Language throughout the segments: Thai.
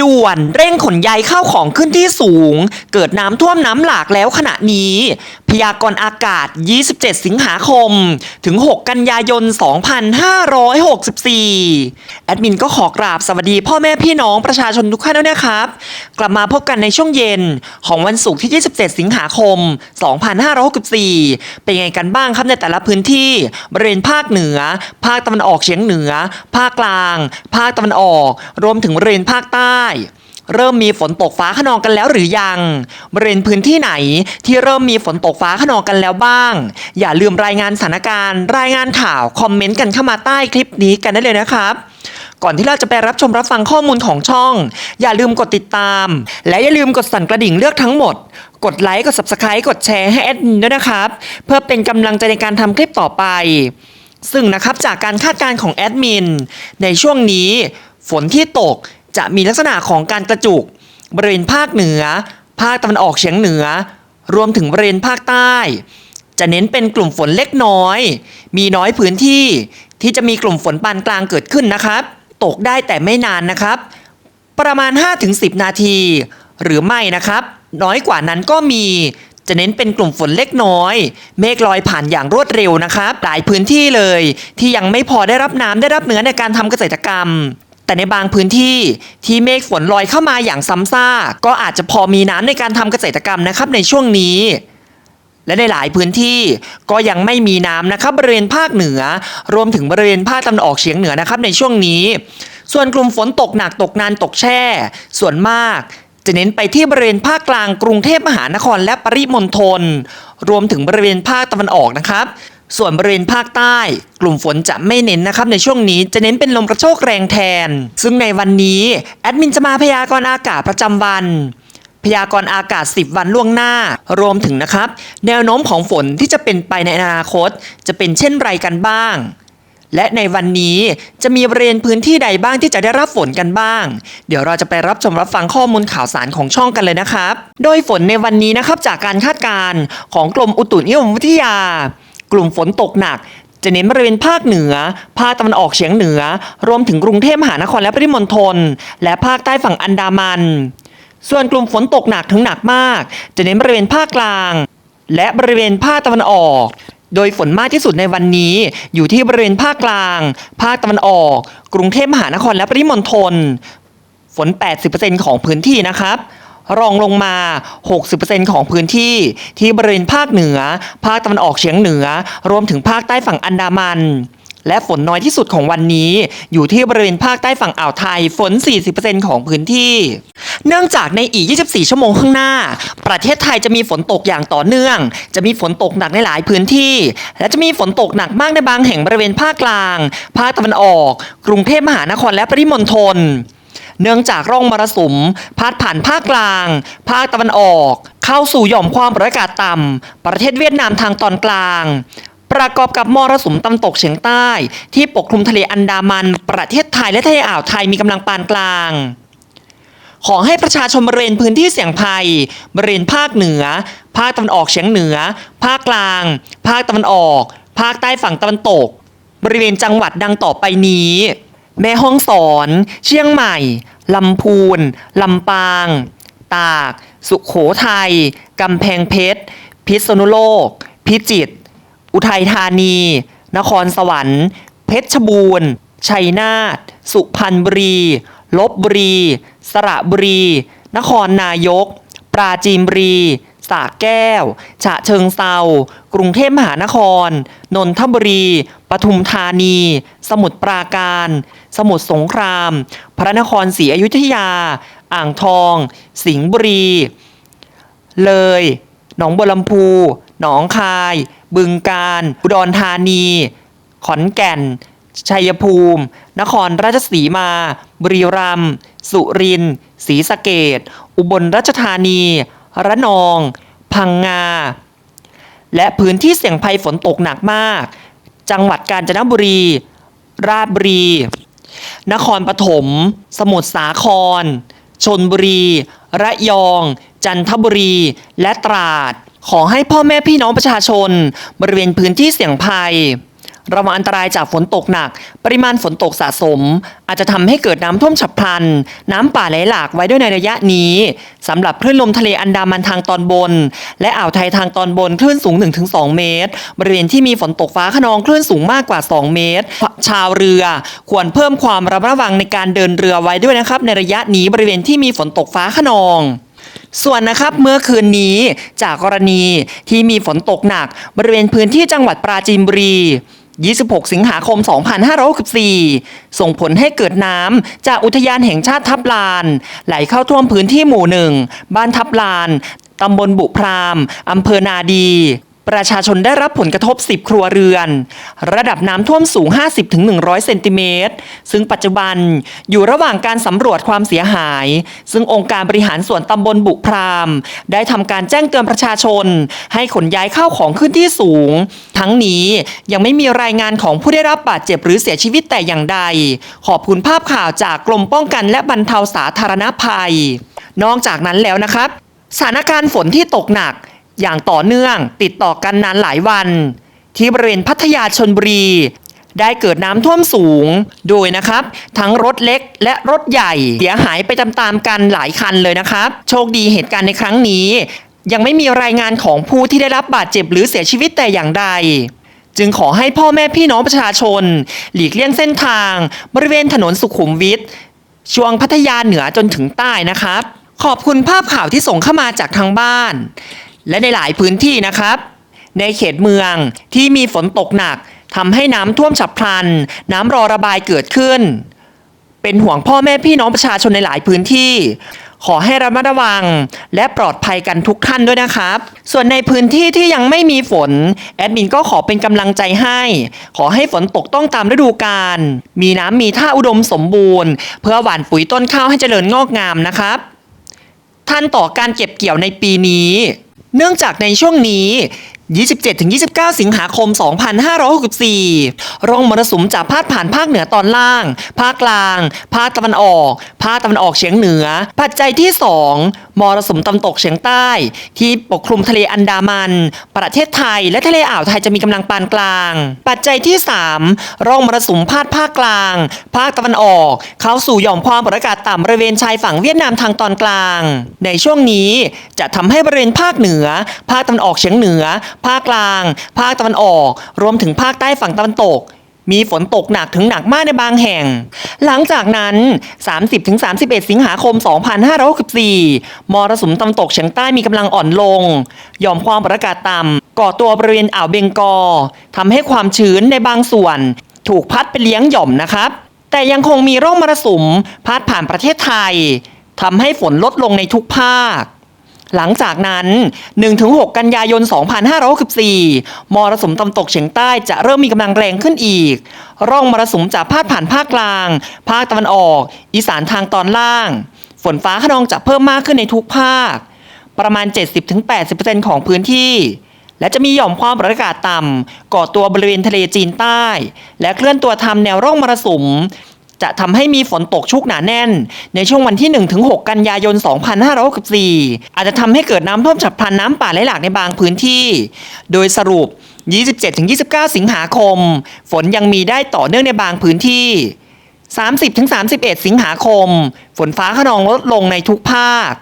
ด่วนเร่งขนย้ายข้าวของขึ้นที่สูง เกิดน้ำท่วมน้ำหลากแล้วขณะนี้พยากรณ์อากาศ 27 สิงหาคม ถึง 6 กันยายน 2564 แอดมินก็ขอกราบสวัสดีพ่อแม่พี่น้องประชาชนทุกท่านด้วยนะครับ กลับมาพบกันในช่วงเย็นของวันศุกร์ที่ 27 สิงหาคม 2564 เป็นไงกันบ้างครับในแต่ละพื้นที่บริเวณภาคเหนือ ภาคตะวันออกเฉียงเหนือ ภาคกลาง ภาคตะวันออก รวมถึงบริเวณภาคใต้ เริ่มมีฝนตกฟ้าขนองกันแล้วหรือยัง บริเวณพื้นที่ไหนที่เริ่มมีฝนตกฟ้าขนองกันแล้วบ้าง อย่าลืมรายงานสถานการณ์ รายงานข่าวคอมเมนต์กันเข้ามาใต้คลิปนี้กันได้เลยนะครับ ก่อนที่เราจะไปรับชมรับฟังข้อมูลของช่อง อย่าลืมกดติดตาม และอย่าลืมกดสั่นกระดิ่งเลือกทั้งหมด กดไลค์กด subscribe กดแชร์ให้แอดมินด้วยนะครับ เพื่อเป็นกำลังใจในการทำคลิปต่อไป ซึ่งนะครับจากการคาดการณ์ของแอดมินในช่วงนี้ฝนที่ตก จะมีลักษณะของการกระจุก บริเวณภาคเหนือ ภาคตะวันออกเฉียงเหนือ รวมถึงบริเวณภาคใต้ จะเน้นเป็นกลุ่มฝนเล็กน้อย มีน้อยพื้นที่ที่จะมีกลุ่มฝนปานกลางเกิดขึ้นนะครับ ตกได้แต่ไม่นานนะครับ ประมาณ 5-10 นาที หรือไม่นะครับ น้อยกว่านั้นก็มีจะเน้นเป็นกลุ่มฝนเล็กน้อย เมฆลอยผ่านอย่างรวดเร็วนะครับ หลายพื้นที่เลย ที่ยังไม่พอได้รับน้ำได้รับเนื้อในการทำเกษตรกรรม แต่ในบางพื้นที่ที่เมฆฝนลอยเข้ามาอย่างซ้ำซากก็อาจจะพอมีน้ำในการทำเกษตรกรรมนะครับในช่วงนี้ และในหลายพื้นที่ก็ยังไม่มีน้ำนะครับบริเวณภาคเหนือ รวมถึงบริเวณภาคตะวันออกเฉียงเหนือนะครับในช่วงนี้ ส่วนกลุ่มฝนตกหนักตกนานตกแช่ ส่วนมากจะเน้นไปที่บริเวณภาคกลางกรุงเทพมหานครและปริมณฑลรวมถึงบริเวณภาคตะวันออกนะครับ ส่วนบริเวณภาคใต้ กลุ่มฝนจะไม่เน้นนะครับในช่วงนี้จะเน้นเป็นลมกระโชกแรงแทน ซึ่งในวันนี้แอดมินจะมาพยากรณ์อากาศประจำวัน พยากรณ์อากาศ 10 วันล่วงหน้า รวมถึงนะครับ แนวโน้มของฝนที่จะเป็นไปในอนาคต จะเป็นเช่นไรกันบ้าง และในวันนี้จะมีบริเวณพื้นที่ใดบ้างที่จะได้รับฝนกันบ้าง เดี๋ยวเราจะไปรับชมรับฟังข้อมูลข่าวสารของช่องกันเลยนะครับ โดยฝนในวันนี้นะครับจากการคาดการณ์ของกรมอุตุนิยมวิทยา กลุ่มฝนตกหนัก จะเน้นบริเวณภาคเหนือ ภาคตะวันออกเฉียงเหนือ รวมถึงกรุงเทพมหานครและปริมณฑล และภาคใต้ฝั่งอันดามัน ส่วนกลุ่มฝนตกหนักถึงหนักมาก จะเน้นบริเวณภาคกลาง และบริเวณภาคตะวันออก โดยฝนมากที่สุดในวันนี้ อยู่ที่บริเวณภาคกลาง ภาคตะวันออก กรุงเทพมหานครและปริมณฑล ฝน 80%ของพื้นที่นะครับ รองลงมา 60%ของพื้นที่ที่บริเวณภาคเหนือ ภาคตะวันออกเฉียงเหนือ รวมถึงภาคใต้ฝั่งอันดามันและฝนน้อยที่สุดของวันนี้ อยู่ที่บริเวณภาคใต้ฝั่งอ่าวไทยฝน 40%ของพื้นที่ เนื่องจากในอีก 24 ชั่วโมงข้างหน้า ประเทศไทยจะมีฝนตกอย่างต่อเนื่อง จะมีฝนตกหนักในหลายพื้นที่ และจะมีฝนตกหนักมากในบางแห่งบริเวณภาคกลาง ภาคตะวันออก กรุงเทพมหานครและปริมณฑล เนื่องจากร่องมรสุมพาดผ่านภาคกลาง ภาคตะวันออก เข้าสู่หย่อมความกดอากาศต่ำประเทศเวียดนามทางตอนกลางประกอบกับมรสุมตะวันตกเฉียงใต้ ที่ปกคลุมทะเลอันดามัน ประเทศไทยและทะเลอ่าวไทยมีกำลังปานกลาง ขอให้ประชาชนบริเวณพื้นที่เสี่ยงภัย บริเวณภาคเหนือ ภาคตะวันออกเฉียงเหนือ ภาคกลาง ภาคตะวันออก ภาคใต้ฝั่งตะวันตก บริเวณจังหวัดดังต่อไปนี้ แม่ฮ่องสอน เชียงใหม่ ลำพูน ลำปาง ตาก สุขโขทัย กำแพงเพชร พิษณุโลก พิจิตร อุทัยธานี นครสวรรค์ เพชรบูรณ์ ชัยนาท สุพรรณบุรี ลบบุรี สระบุรี นครนายก ปราจีนบุรี สระแก้ว ฉะเชิงเซากรุงเทพมหานคร นนทบุรี ปทุมธานี สมุทรปราการ สมุทรสงคราม พระนครศรีอยุธยา อ่างทอง สิงห์บุรี เลย หนองบัวลำพู หนองคาย บึงกาฬ อุดรธานี ขอนแก่น ชัยภูมิ นครราชสีมา บุรีรัมย์ สุรินทร์ ศรีสะเกดอุบลราชธานี ระนอง พังงา และพื้นที่เสี่ยงภัยฝนตกหนักมาก จังหวัดกาญจนบุรี ราชบุรี นครปฐม สมุทรสาคร ชนบุรี ระยอง จันทบุรี และตราด ขอให้พ่อแม่พี่น้องประชาชน บริเวณพื้นที่เสี่ยงภัย ระวังอันตรายจากฝนตกหนัก ปริมาณฝนตกสะสม อาจจะทำให้เกิดน้ำท่วมฉับพลัน น้ำป่าไหลหลากไว้ด้วยในระยะนี้สำหรับคลื่นลมทะเลอันดามันทางตอนบน และอ่าวไทยทางตอนบนคลื่นสูง 1-2 เมตร บริเวณที่มีฝนตกฟ้าขนองคลื่นสูงมากกว่า 2 เมตร ชาวเรือควรเพิ่มความระมัดระวังในการเดินเรือไว้ด้วยนะครับในระยะนี้บริเวณที่มีฝนตกฟ้าขนองส่วนนะครับเมื่อคืนนี้จากกรณีที่มีฝนตกหนัก บริเวณพื้นที่จังหวัดปราจีนบุรี 26 สิงหาคม 2564 ส่งผลให้เกิดน้ำจากอุทยานแห่งชาติทับลาน ไหลเข้าท่วมพื้นที่หมู่หนึ่ง บ้านทับลาน ตำบลบุพราม อำเภอนาดี ประชาชนได้รับผลกระทบ 10 ครัวเรือน ระดับน้ำท่วมสูง 50-100 เซนติเมตร ซึ่งปัจจุบันอยู่ระหว่างการสำรวจความเสียหาย ซึ่งองค์การบริหารส่วนตำบลบุพราม ได้ทำการแจ้งเตือนประชาชน ให้ขนย้ายข้าวของขึ้นที่สูง ทั้งนี้ยังไม่มีรายงานของผู้ได้รับบาดเจ็บหรือเสียชีวิตแต่อย่างใด ขอบคุณภาพข่าวจากกรมป้องกันและบรรเทาสาธารณภัย นอกจากนั้นแล้วนะครับสถานการณ์ฝนที่ตกหนัก อย่างต่อเนื่อง ติดต่อกันนานหลายวัน ที่บริเวณพัทยาชนบุรี ได้เกิดน้ำท่วมสูง โดยนะครับ ทั้งรถเล็กและรถใหญ่เสียหายไปตามๆกันหลายคันเลยนะครับ โชคดีเหตุการณ์ในครั้งนี้ ยังไม่มีรายงานของผู้ที่ได้รับบาดเจ็บหรือเสียชีวิตแต่อย่างใดจึงขอให้พ่อแม่พี่น้องประชาชน หลีกเลี่ยงเส้นทาง บริเวณถนนสุขุมวิทช่วงพัทยาเหนือจนถึงใต้นะครับ ขอบคุณภาพข่าวที่ส่งเข้ามาจากทางบ้าน และในหลายพื้นที่นะครับ ในเขตเมืองที่มีฝนตกหนักทำให้น้ำท่วมฉับพลัน น้ำรอระบายเกิดขึ้น เป็นห่วงพ่อแม่พี่น้องประชาชนในหลายพื้นที่ ขอให้ระมัดระวัง และปลอดภัยกันทุกท่านด้วยนะครับ ส่วนในพื้นที่ที่ยังไม่มีฝน แอดมินก็ขอเป็นกำลังใจให้ ขอให้ฝนตกต้องตามฤดูกาลมีน้ำมีท่าอุดมสมบูรณ์ เพื่อหว่านปุ๋ยต้นข้าวให้เจริญงอกงามนะครับทันต่อการเก็บเกี่ยวในปีนี้ เนื่องจากในช่วงนี้ 27-29 สิงหาคม 2564 ร่องมรสุมจะพาดผ่านภาคเหนือตอนล่าง ภาคกลาง ภาคตะวันออก ภาคตะวันออกเฉียงเหนือ ปัจจัยที่ 2 มรสุมตะวันตกเฉียงใต้ ที่ปกคลุมทะเลอันดามัน ประเทศไทยและทะเลอ่าวไทยจะมีกำลังปานกลาง ปัจจัยที่ 3 ร่องมรสุมพาดภาคกลาง ภาคตะวันออก เข้าสู่หย่อมความกดอากาศต่ำบริเวณชายฝั่งเวียดนามทางตอนกลาง ในช่วงนี้จะทำให้บริเวณภาคเหนือ ภาคตะวันออกเฉียงเหนือ ภาคกลาง ภาคตะวันออก รวมถึงภาคใต้ฝั่งตะวันตก มีฝนตกหนักถึงหนักมากในบางแห่ง หลังจากนั้น 30-31 สิงหาคม 2564 มรสุมตะวันตกเฉียงใต้มีกำลังอ่อนลงหย่อมความกดอากาศต่ำก่อตัวบริเวณอ่าวเบงกอลทำให้ความชื้นในบางส่วน ถูกพัดไปเลี้ยงหย่อมนะครับ แต่ยังคงมีร่องมรสุมพาดผ่านประเทศไทยทำให้ฝนลดลงในทุกภาค หลังจากนั้น 1-6 กันยายน 2564 มรสุมตะวันตกเฉียงใต้จะเริ่มมีกำลังแรงขึ้นอีก ร่องมรสุมจะพาดผ่านภาคกลาง ภาคตะวันออก อีสานทางตอนล่าง ฝนฟ้าขนองจะเพิ่มมากขึ้นในทุกภาค ประมาณ 70-80%ของพื้นที่ และจะมีหย่อมความกดอากาศต่ำก่อตัวบริเวณทะเลจีนใต้ และเคลื่อนตัวทำแนวร่องมรสุม จะทำให้มีฝนตกชุกหนาแน่น ในช่วงวันที่ 1-6 กันยายน 2564 อาจจะทำให้เกิดน้ำท่วมฉับพลันน้ำป่าไหลหลากในบางพื้นที่ โดยสรุป 27-29 สิงหาคม ฝนยังมีได้ต่อเนื่องในบางพื้นที่ 30-31 สิงหาคม ฝนฟ้าขนองลดลงในทุกภาค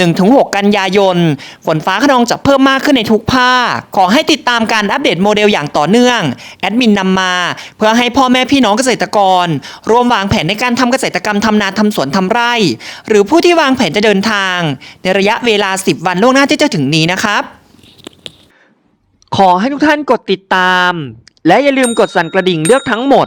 1-6 กันยายน ฝนฟ้าขนองจะเพิ่มมากขึ้นในทุกภาค ขอให้ติดตามการอัปเดตโมเดลอย่างต่อเนื่อง แอดมินนำมา เพื่อให้พ่อแม่พี่น้องเกษตรกร ร่วมวางแผนในการทำเกษตรกรรมทำนาทำสวนทำไร่ หรือผู้ที่วางแผนจะเดินทาง ในระยะเวลา 10 วันล่วงหน้าที่จะถึงนี้นะครับ ขอให้ทุกท่านกดติดตาม และอย่าลืมกดสั่นกระดิ่งเลือกทั้งหมด